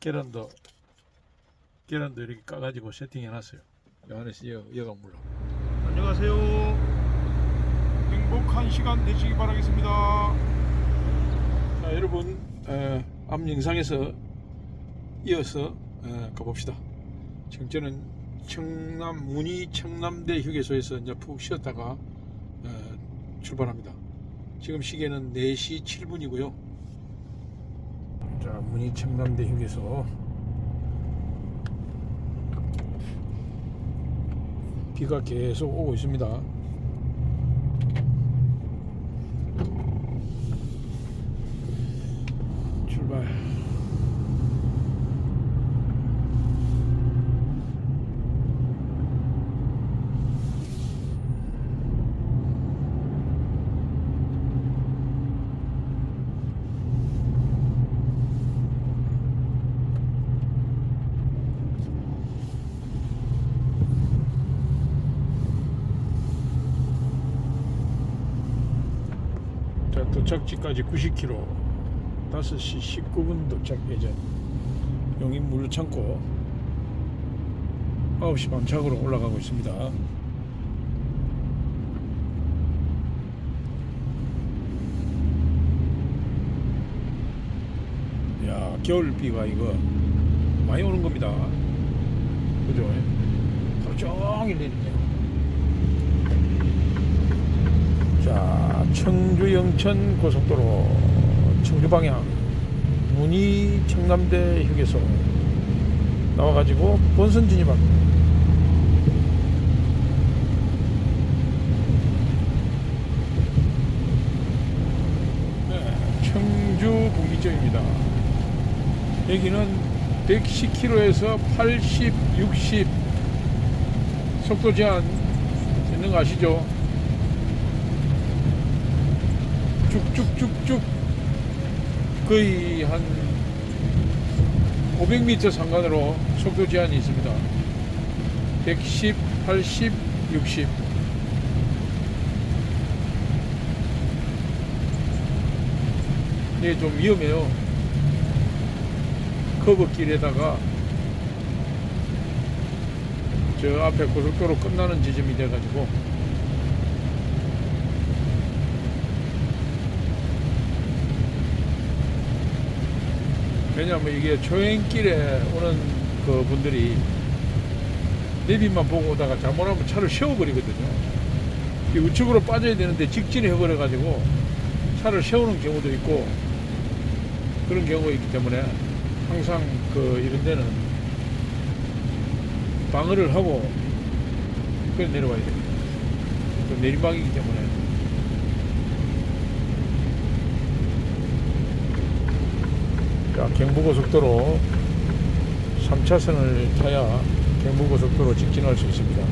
계란도 계란도 이렇게 까가지고 세팅해 놨어요. 이 안에서 여, 여가 물러. 안녕하세요. 행복한 시간 되시기 바라겠습니다. 자 여러분 어, 앞 영상에서 이어서 어, 가봅시다. 지금 저는 청남 문희 청남대 휴게소에서 이제 푹 쉬었다가 어, 출발합니다. 지금 시계는 4시 7분이고요. 자 문희 청남대 휴게소 비가 계속 오고 있습니다. 출발. 자 도착지까지 90km 5시 19분 도착 예정 용인 물류 창고 9시 반착으로 올라가고 있습니다. 야 겨울비가 이거 많이 오는 겁니다. 그죠? 하루 종일 내리네요 자, 청주 영천 고속도로 청주 방향 문희 청남대 휴게소 나와가지고 본선 진입합니다. 네, 청주 분기점입니다. 여기는 110km에서 80, 60 속도 제한 있는 거 아시죠? 쭉쭉쭉쭉 거의 한 500m 상간으로 속도 제한이 있습니다. 110, 80, 60. 이게 좀 위험해요. 커브길에다가 저 앞에 고속도로 끝나는 지점이 돼가지고 왜냐하면 이게 초행길에 오는 그 분들이 내비만 보고 오다가 잘못하면 차를 세워버리거든요. 이 우측으로 빠져야 되는데 직진해 버려가지고 차를 세우는 경우도 있고 그런 경우가 있기 때문에 항상 그 이런 데는 방어를 하고 그래 내려와야 됩니다. 그 내리막이기 때문에 자, 경부고속도로 3차선을 타야 경부고속도로 직진할 수 있습니다.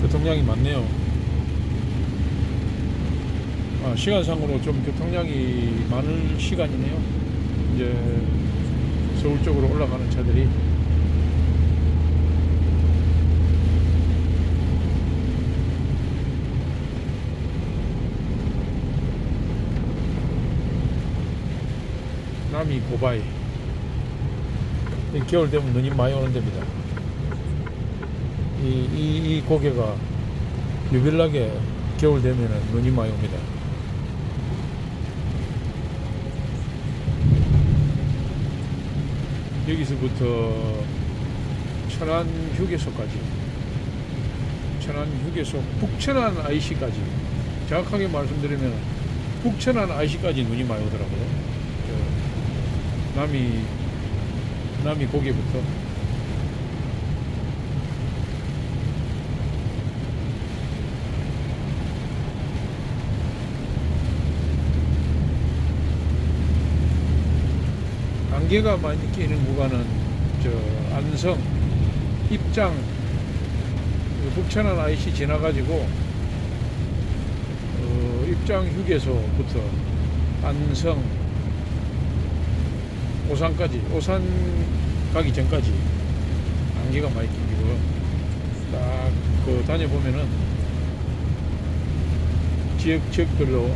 교통량이 많네요. 아, 시간상으로 좀 교통량이 많은 시간이네요. 이제 서울 쪽으로 올라가는 차들이 남이 고바이. 이 겨울 되면 눈이 많이 오는 데입니다. 이, 이, 이 고개가 유별나게 겨울 되면 눈이 많이 옵니다. 여기서부터 천안 휴게소까지 천안 휴게소 북천안 IC까지 정확하게 말씀드리면 북천안 IC까지 눈이 많이 오더라고요. 저 남이 남이 고개부터. 안개가 많이 끼는 구간은 저 안성 입장 그 북천안 IC 지나가지고 어, 입장 휴게소부터 안성 오산까지 오산 가기 전까지 안개가 많이 끼고요 딱그 다녀보면은 지역 지역별로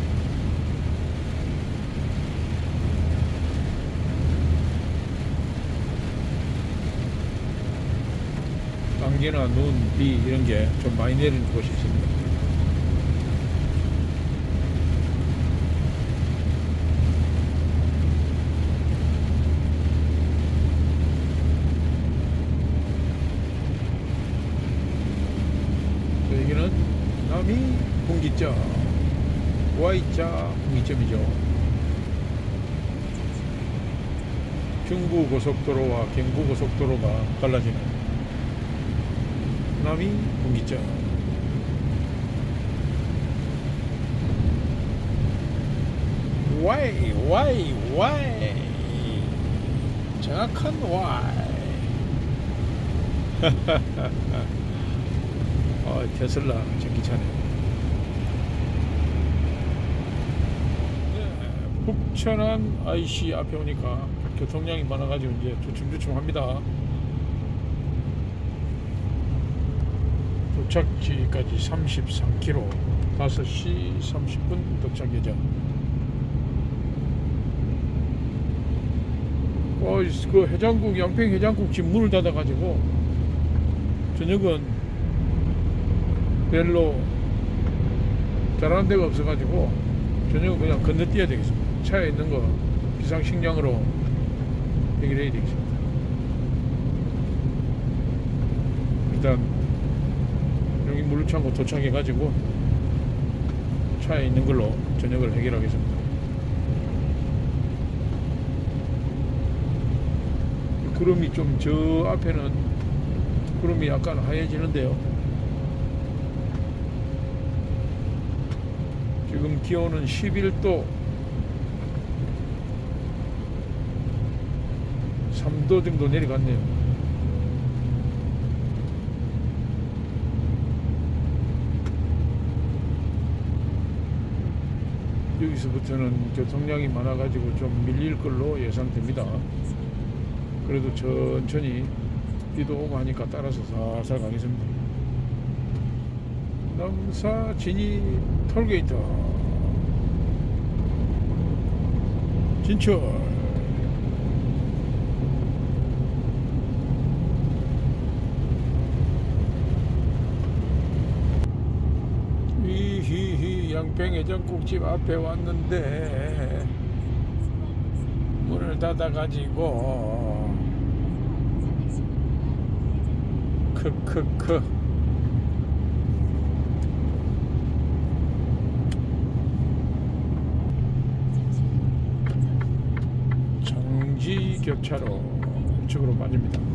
안개나 눈, 비 이런 게 좀 많이 내리는 곳이 있습니다. 여기는 남이 Y자 분기점이죠. 중부 고속도로와 경부 고속도로가 갈라지는 남이 분기점. Y, Y, Y. 정확한 Y. 아, 테슬라 전기차네. 네, 북천안 IC 앞에 오니까 교통량이 많아가지고 이제 주춤주춤합니다. 도착지까지 33km, 5시 30분 도착 예정. 어, 그 해장국, 양평 해장국 지금 문을 닫아가지고 저녁은 별로 잘하는 데가 없어가지고 저녁은 그냥 건너뛰어야 되겠습니다. 차에 있는 거 비상식량으로 해결해야 되겠습니다. 일단 여기 물창고 도착해가지고 차에 있는 걸로 저녁을 해결하겠습니다. 구름이 좀 저 앞에는 구름이 약간 하얘지는데요. 지금 기온은 11도 3도 정도 내려갔네요. 여기서부터는 교통량이 많아가지고 좀 밀릴 걸로 예상됩니다. 그래도 천천히 비도 오고 하니까 따라서 살살 가겠습니다. 남사 진이 톨게이트 진출 히히히 양평해장국집 앞에 왔는데 문을 닫아가지고 크크크 정지 교차로 우측으로 빠집니다.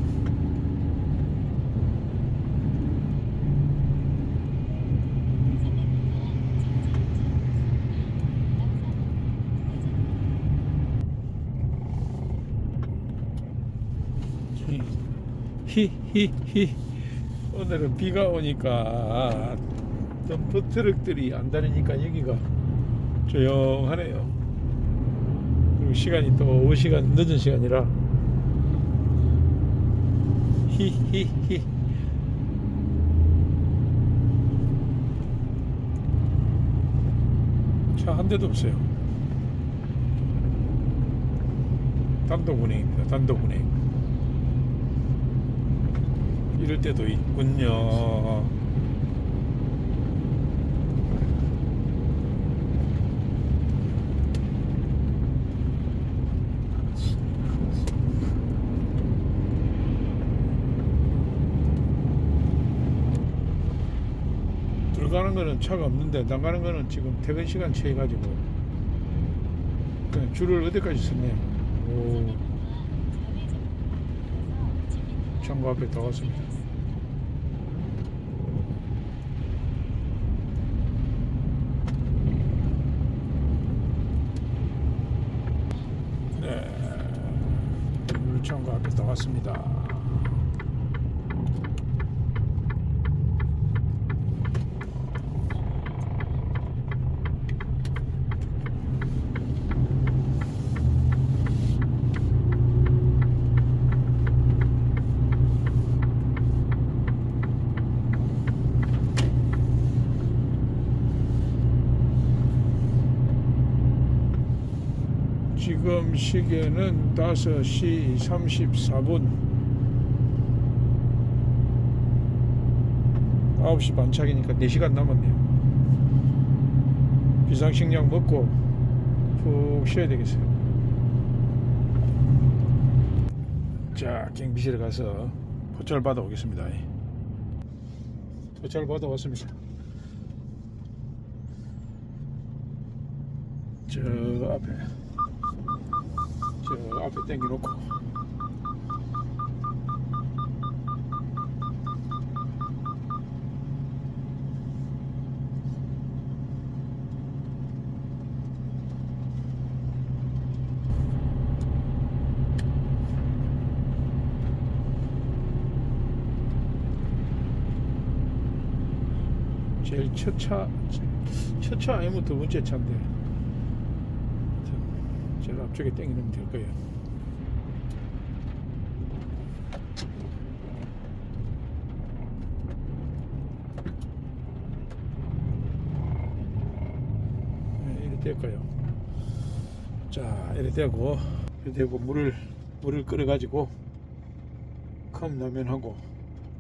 히히히 오늘은 비가 오니까 덤프 트럭들이 안 다니니까 여기가 조용하네요. 그리고 시간이 또 오후 시간 늦은 시간이라 히히히 차 한 대도 없어요. 단독 운행입니다. 단독 운행. 이럴 때도 있군요. 들어가는 거는 차가 없는데 나가는 거는 지금 퇴근 시간 채 가지고 그냥 줄을 어디까지 섰네요. 오. 창고 앞에 다 왔습니다. 네. 물창고 앞에 다 왔습니다. 지금 시계는 5시 34분. 9시 반착이니까 4시간 남았네요. 비상식량 먹고 푹 쉬어야 되겠어요. 자 경비실에 가서 포철 받아 오겠습니다. 포철 받아 왔습니다. 저 앞에. 저 앞에 당겨놓고 제일 첫차 첫차 아니면 두 번째 차인데 제일 앞쪽에 당기면 될 거예요. 네, 이래 될까요? 자, 이래 되고, 이래 되고 물을 물을 끓여 가지고 컵 라면하고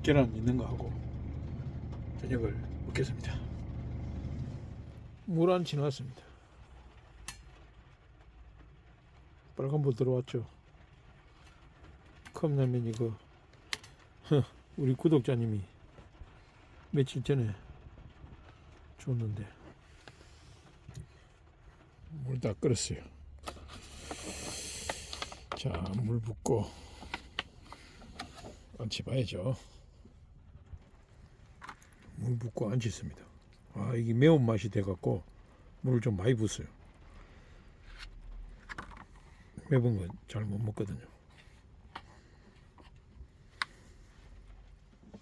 계란 있는 거 하고 저녁을 먹겠습니다. 물 안 지나왔습니다. 빨간불 들어왔죠. 컵라면 이거 우리 구독자님이 며칠 전에 줬는데 물 다 끓었어요. 자, 물 붓고 앉혀봐야죠. 물 붓고 앉혔습니다. 아, 이게 매운맛이 돼갖고 물을 좀 많이 붓어요. 매운 건잘못 먹거든요.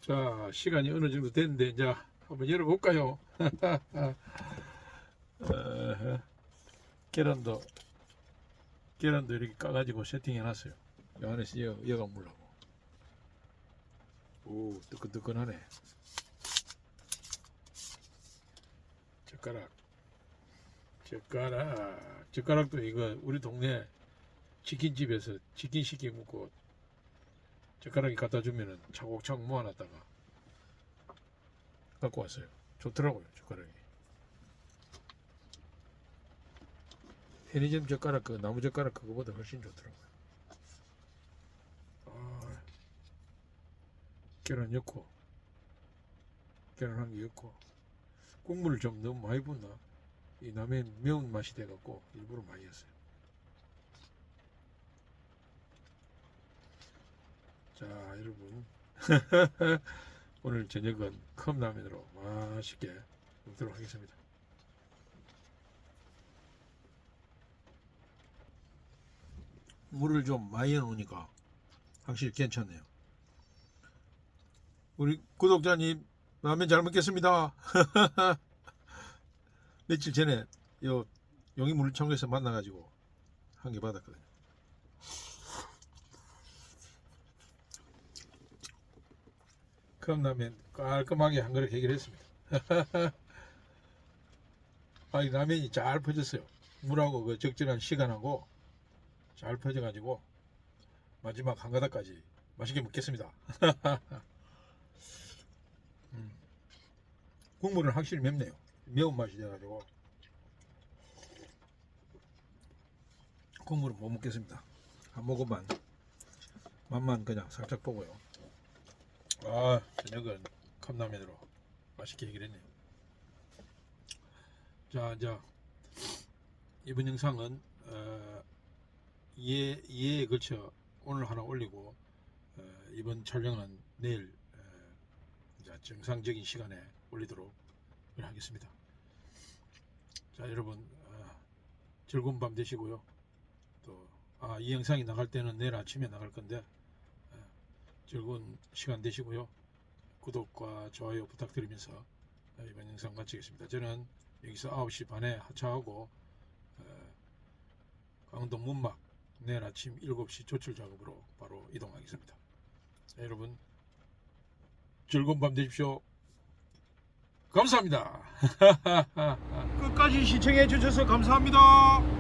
자, 시간이 어느 정도 됐는데 이제 한번 열어볼까요? 어허. 계란도 계란도 이렇게 까가지고 세팅해놨어요. 이 안에서 여, 여가 물라고. 오, 뜨끈뜨끈하네. 젓가락. 젓가락. 젓가락도 이거 우리 동네 치킨집에서 치킨 시켜 먹고 젓가락이 갖다 주면은 차곡차곡 모아놨다가 갖고 왔어요. 좋더라고요, 젓가락이. 편의점 젓가락 그 나무 젓가락 그거보다 훨씬 좋더라고요. 아, 계란 넣고 계란 한 개 넣고 국물을 좀 너무 많이 붓나? 이 라면 매운 맛이 돼갖고 일부러 많이 했어요. 자, 여러분. 오늘 저녁은 컵라면으로 맛있게 먹도록 하겠습니다. 물을 좀 많이 넣으니까 확실히 괜찮네요. 우리 구독자님 라면 잘 먹겠습니다. 며칠 전에 요 용인 물청에서 만나가지고 한 개 받았거든요. 컵라면 깔끔하게 한 그릇 해결했습니다. 아, 이 라면이 잘 퍼졌어요. 물하고 그 적절한 시간하고 잘 퍼져가지고 마지막 한 가닥까지 맛있게 먹겠습니다. 음. 국물은 확실히 맵네요. 매운맛이 돼가지고 국물은 못 먹겠습니다. 한 모금만 맛만 그냥 살짝 보고요. 아 저녁은 컵라면으로 맛있게 해결했네요. 자 이제 이번 영상은 어, 2회, 2회에 걸쳐 오늘 하나 올리고 어, 이번 촬영은 내일 어, 이제 정상적인 시간에 올리도록 하겠습니다. 자 여러분 어, 즐거운 밤 되시고요. 또 아 이 영상이 나갈 때는 내일 아침에 나갈 건데 어, 즐거운 시간 되시고요. 구독과 좋아요 부탁드리면서 어, 이번 영상 마치겠습니다. 저는 여기서 9시 반에 하차하고 어, 강원도 문막 내일 아침 7시 조출 작업으로 바로 이동하겠습니다. 자, 여러분 즐거운 밤 되십시오. 감사합니다. 끝까지 시청해 주셔서 감사합니다.